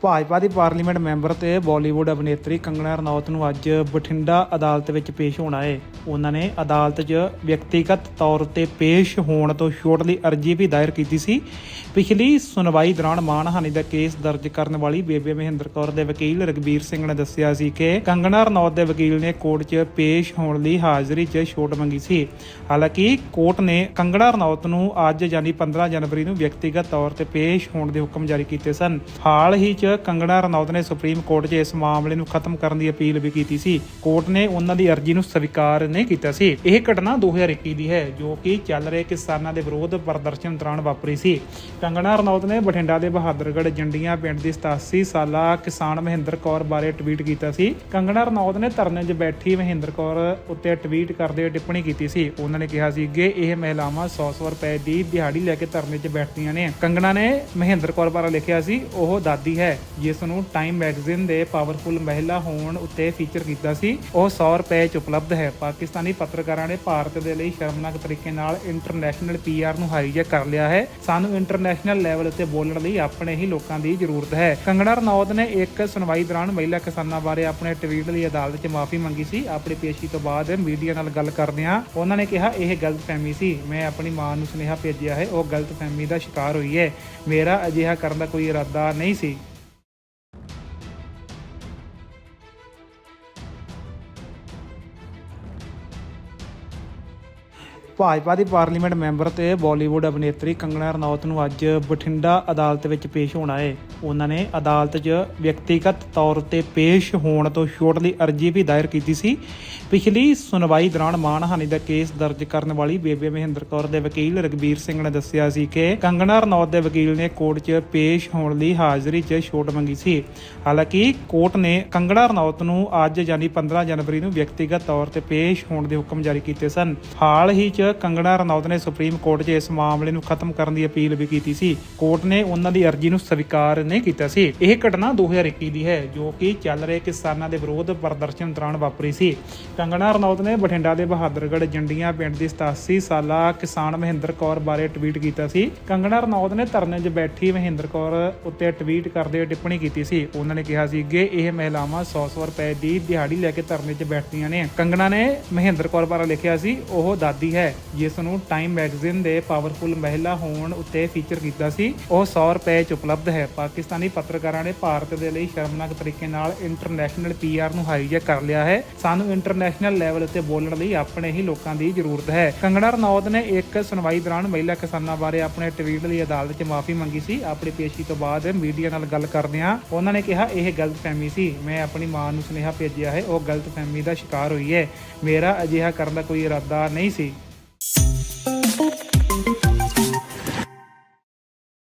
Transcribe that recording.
ਭਾਜਪਾ ਦੀ parliament member ਤੇ ਬਾਲੀਵੁੱਡ ਅਭਿਨੇਤਰੀ ਕੰਗਣਾ ਰਣੌਤ ਨੂੰ ਅੱਜ ਬਠਿੰਡਾ ਅਦਾਲਤ ਵਿੱਚ ਪੇਸ਼ ਹੋਣਾ ਹੈ ਉਹਨਾਂ ਨੇ ਅਦਾਲਤ 'ਚ ਵਿਅਕਤੀਗਤ ਤੌਰ ਤੇ ਪੇਸ਼ ਹੋਣ ਤੋਂ ਛੋਟ ਲਈ ਅਰਜ਼ੀ ਵੀ ਦਾਇਰ ਕੀਤੀ ਸੀ। ਪਿਛਲੀ ਸੁਣਵਾਈ ਦੌਰਾਨ ਮਾਨਹਾਨੀ ਦਾ ਕੇਸ ਦਰਜ ਕਰਨ ਵਾਲੀ ਬੇਬੇ ਮਹਿੰਦਰ ਕੌਰ ਦੇ ਵਕੀਲ ਰਗਬੀਰ ਸਿੰਘ ਨੇ ਦੱਸਿਆ ਸੀ ਕਿ ਕੰਗਣਾ ਰਣੌਤ ਦੇ ਵਕੀਲ ਨੇ ਕੋਰਟ 'ਚ ਪੇਸ਼ ਹੋਣ ਲਈ ਹਾਜ਼ਰੀ 'ਚ ਛੋਟ ਮੰਗੀ ਸੀ। ਹਾਲਾਂਕਿ ਕੋਰਟ ਨੇ ਕੰਗਣਾ ਰਣੌਤ ਨੂੰ ਅੱਜ ਯਾਨੀ 15 ਜਨਵਰੀ ਨੂੰ ਵਿਅਕਤੀਗਤ ਤੌਰ ਤੇ ਪੇਸ਼ ਹੋਣ ਦੇ ਹੁਕਮ ਜਾਰੀ ਕੀਤੇ ਸਨ। ਹਾਲ ਹੀ 'ਚ ਕੰਗਣਾ ਰਣੌਤ ਨੇ ਸੁਪਰੀਮ ਕੋਰਟ 'ਚ ਇਸ ਮਾਮਲੇ ਨੂੰ ਖਤਮ ਕਰਨ ਦੀ ਅਪੀਲ ਵੀ ਕੀਤੀ ਸੀ। ਕੋਰਟ ਨੇ ਉਹਨਾਂ ਦੀ ਅਰਜ਼ੀ ਨੂੰ ਸਵੀਕਾਰ ਨਹੀਂ ਕੀਤਾ ਸੀ। ਇਹ ਘਟਨਾ 2021 ਦੀ ਹੈ, ਜੋ ਕਿ ਚੱਲ ਰਹੇ ਕਿਸਾਨਾਂ ਦੇ ਵਿਰੋਧ ਪ੍ਰਦਰਸ਼ਨ ਦੌਰਾਨ ਵਾਪਰੀ ਸੀ। ਕੰਗਣਾ ਰਣੌਤ ਨੇ ਬਠਿੰਡਾ ਦੇ ਬਹਾਦਰਗੜ੍ਹ ਜੰਡੀਆਂ ਪਿੰਡ ਦੀ 87 ਸਾਲਾ ਕਿਸਾਨ ਮਹਿੰਦਰ ਕੌਰ ਬਾਰੇ ਟਵੀਟ ਕੀਤਾ ਸੀ। ਕੰਗਣਾ ਰਣੌਤ ਨੇ ਧਰਨੇ 'ਚ ਬੈਠੀ ਮਹਿੰਦਰ ਕੌਰ ਉੱਤੇ ਟਵੀਟ ਕਰਦੇ ਟਿੱਪਣੀ ਕੀਤੀ ਸੀ। ਉਹਨਾਂ ਨੇ ਕਿਹਾ ਸੀ ਕਿ ਇਹ ਮਹਿਲਾਵਾਂ 100-100 ਰੁਪਏ ਦੀ ਦਿਹਾੜੀ ਲੈ ਕੇ ਧਰਨੇ 'ਚ ਬੈਠਦੀਆਂ ਨੇ। ਕੰਗਣਾ ਨੇ ਮਹਿੰਦਰ ਕੌਰ ਬਾਰੇ ਲਿਖਿਆ ਸੀ, ਉਹ ਦਾਦੀ ਹੈ। ਜਿਸ ਨੂੰ ਟਾਈਮ ਮੈਗਜ਼ੀਨ ਦੇ ਪਾਵਰਫੁਲ ਮਹਿਲਾ ਹੋਣ ਉੱਤੇ ਫੀਚਰ ਕੀਤਾ ਸੀ, ਉਹ 100 ਰੁਪਏ 'ਚ ਉਪਲਬਧ ਹੈ। ਪਾਕਿਸਤਾਨੀ ਪੱਤਰਕਾਰਾਂ ਨੇ ਭਾਰਤ ਦੇ ਲਈ ਸ਼ਰਮਨਾਕ ਤਰੀਕੇ ਨਾਲ ਇੰਟਰਨੈਸ਼ਨਲ ਪੀਆਰ ਨੂੰ ਹਾਈਜੈਕ ਕਰ ਲਿਆ ਹੈ। ਸਾਨੂੰ ਇੰਟਰਨੈਸ਼ਨਲ ਲੈਵਲ ਉੱਤੇ ਬੋਲਣ ਲਈ ਆਪਣੇ ਹੀ ਲੋਕਾਂ ਦੀ ਜ਼ਰੂਰਤ ਹੈ। ਕੰਗਣਾ ਰਣੌਤ ਨੇ ਇੱਕ ਸੁਣਵਾਈ ਦੌਰਾਨ ਮਹਿਲਾ ਕਿਸਾਨਾਂ ਬਾਰੇ ਆਪਣੇ ਟਵੀਟ ਲਈ ਅਦਾਲਤ 'ਚ ਮਾਫੀ ਮੰਗੀ ਸੀ। ਆਪਣੀ ਪੇਸ਼ੀ ਤੋਂ ਬਾਅਦ ਮੀਡੀਆ ਨਾਲ ਗੱਲ ਕਰਦਿਆਂ ਉਹਨਾਂ ਨੇ ਕਿਹਾ, ਇਹ ਗਲਤਫਹਿਮੀ ਸੀ। ਮੈਂ ਆਪਣੀ ਮਾਂ ਨੂੰ ਸੁਨੇਹਾ ਭੇਜਿਆ ਹੈ। ਉਹ ਗਲਤਫਹਿਮੀ ਦਾ ਸ਼ਿਕਾਰ ਹੋਈ ਹੈ। ਮੇਰਾ ਅਜਿਹਾ ਕਰਨ ਦਾ ਕੋਈ ਇਰਾਦਾ ਨਹੀਂ ਸੀ। ਭਾਜਪਾ ਦੀ ਪਾਰਲੀਮੈਂਟ ਮੈਂਬਰ ਤੇ ਬਾਲੀਵੁੱਡ ਅਭਿਨੇਤਰੀ ਕੰਗਣਾ ਰਣੌਤ ਨੂੰ ਅੱਜ ਬਠਿੰਡਾ ਅਦਾਲਤ ਵਿੱਚ ਪੇਸ਼ ਹੋਣਾ ਹੈ ਉਹਨਾਂ ਨੇ ਅਦਾਲਤ 'ਚ ਵਿਅਕਤੀਗਤ ਤੌਰ ਤੇ ਪੇਸ਼ ਹੋਣ ਤੋਂ ਛੋਟ ਲਈ ਅਰਜ਼ੀ ਵੀ ਦਾਇਰ ਕੀਤੀ ਸੀ। ਪਿਛਲੀ ਸੁਣਵਾਈ ਦੌਰਾਨ ਮਾਨਹਾਨੀ ਦਾ ਕੇਸ ਦਰਜ ਕਰਨ ਵਾਲੀ ਬੇਬੇ ਮਹਿੰਦਰ ਕੌਰ ਦੇ ਵਕੀਲ ਰਗਬੀਰ ਸਿੰਘ ਨੇ ਦੱਸਿਆ ਸੀ ਕਿ ਕੰਗਣਾ ਰਣੌਤ ਦੇ ਵਕੀਲ ਨੇ ਕੋਰਟ 'ਚ ਪੇਸ਼ ਹੋਣ ਲਈ ਹਾਜ਼ਰੀ 'ਚ ਛੋਟ ਮੰਗੀ ਸੀ। ਹਾਲਾਂਕਿ ਕੋਰਟ ਨੇ ਕੰਗਣਾ ਰਣੌਤ ਨੂੰ ਅੱਜ ਯਾਨੀ 15 ਜਨਵਰੀ ਨੂੰ ਵਿਅਕਤੀਗਤ ਤੌਰ ਤੇ ਪੇਸ਼ ਹੋਣ ਦੇ ਹੁਕਮ ਜਾਰੀ ਕੀਤੇ ਸਨ। ਹਾਲ ਹੀ 'ਚ ਕੰਗਣਾ ਰਣੌਤ ਨੇ ਸੁਪਰੀਮ ਕੋਰਟ 'ਚ ਇਸ ਮਾਮਲੇ ਨੂੰ ਖਤਮ ਕਰਨ ਦੀ ਅਪੀਲ ਵੀ ਕੀਤੀ ਸੀ। ਕੋਰਟ ਨੇ ਉਹਨਾਂ ਦੀ ਅਰਜ਼ੀ ਨੂੰ ਸਵੀਕਾਰ ਨਹੀਂ ਕੀਤਾ ਸੀ। ਇਹ ਘਟਨਾ 2021 ਦੀ ਹੈ, ਜੋ ਕਿ ਚੱਲ ਰਹੇ ਕਿਸਾਨਾਂ ਦੇ ਵਿਰੋਧ ਪ੍ਰਦਰਸ਼ਨ ਦੌਰਾਨ ਵਾਪਰੀ ਸੀ। ਕੰਗਣਾ ਰਣੌਤ ਨੇ ਬਠਿੰਡਾ ਦੇ ਬਹਾਦਰਗੜ੍ਹ ਜੰਡੀਆਂ ਪਿੰਡ ਦੀ 87 ਸਾਲਾ ਕਿਸਾਨ ਮਹਿੰਦਰ ਕੌਰ ਬਾਰੇ ਟਵੀਟ ਕੀਤਾ ਸੀ। ਕੰਗਣਾ ਰਣੌਤ ਨੇ ਧਰਨੇ 'ਚ ਬੈਠੀ ਮਹਿੰਦਰ ਕੌਰ ਉੱਤੇ ਟਵੀਟ ਕਰਦੇ ਟਿੱਪਣੀ ਕੀਤੀ ਸੀ। ਉਹਨਾਂ ਨੇ ਕਿਹਾ ਸੀ ਕਿ ਇਹ ਮਹਿਲਾਵਾਂ 100-100 ਰੁਪਏ ਦੀ ਦਿਹਾੜੀ ਲੈ ਕੇ ਧਰਨੇ 'ਚ ਬੈਠਦੀਆਂ ਨੇ। ਕੰਗਣਾ ਨੇ ਮਹਿੰਦਰ ਕੌਰ ਬਾਰੇ ਲਿਖਿਆ ਸੀ, ਉਹ ਦਾਦੀ ਹੈ। ਜਿਸ ਨੂੰ ਟਾਈਮ ਮੈਗਜ਼ੀਨ ਦੇ ਪਾਵਰਫੁਲ ਮਹਿਲਾ ਹੋਣ ਉੱਤੇ ਫੀਚਰ ਕੀਤਾ ਸੀ, ਉਹ 100 ਰੁਪਏ 'ਚ ਉਪਲਬਧ ਹੈ। ਪਾਕਿਸਤਾਨੀ ਪੱਤਰਕਾਰਾਂ ਨੇ ਭਾਰਤ ਦੇ ਲਈ ਸ਼ਰਮਨਾਕ ਤਰੀਕੇ ਨਾਲ ਇੰਟਰਨੈਸ਼ਨਲ ਪੀਆਰ ਨੂੰ ਹਾਈਜੈਕ ਕਰ ਲਿਆ ਹੈ। ਸਾਨੂੰ ਇੰਟਰਨੈਸ਼ਨਲ ਲੈਵਲ ਉੱਤੇ ਬੋਲਣ ਲਈ ਆਪਣੇ ਹੀ ਲੋਕਾਂ ਦੀ ਜ਼ਰੂਰਤ ਹੈ। ਕੰਗਣਾ ਰਣੌਤ ਨੇ ਇੱਕ ਸੁਣਵਾਈ ਦੌਰਾਨ ਮਹਿਲਾ ਕਿਸਾਨਾਂ ਬਾਰੇ ਆਪਣੇ ਟਵੀਟ ਲਈ ਅਦਾਲਤ 'ਚ ਮਾਫੀ ਮੰਗੀ ਸੀ। ਆਪਣੀ ਪੇਸ਼ੀ ਤੋਂ ਬਾਅਦ ਮੀਡੀਆ ਨਾਲ ਗੱਲ ਕਰਦਿਆਂ ਉਹਨਾਂ ਨੇ ਕਿਹਾ, ਇਹ ਗਲਤਫਹਿਮੀ ਸੀ। ਮੈਂ ਆਪਣੀ ਮਾਂ ਨੂੰ ਸੁਨੇਹਾ ਭੇਜਿਆ ਹੈ। ਉਹ ਗਲਤਫਹਿਮੀ ਦਾ ਸ਼ਿਕਾਰ ਹੋਈ ਹੈ। ਮੇਰਾ ਅਜਿਹਾ ਕਰਨ ਦਾ ਕੋਈ ਇਰਾਦਾ ਨਹੀਂ ਸੀ। Thank you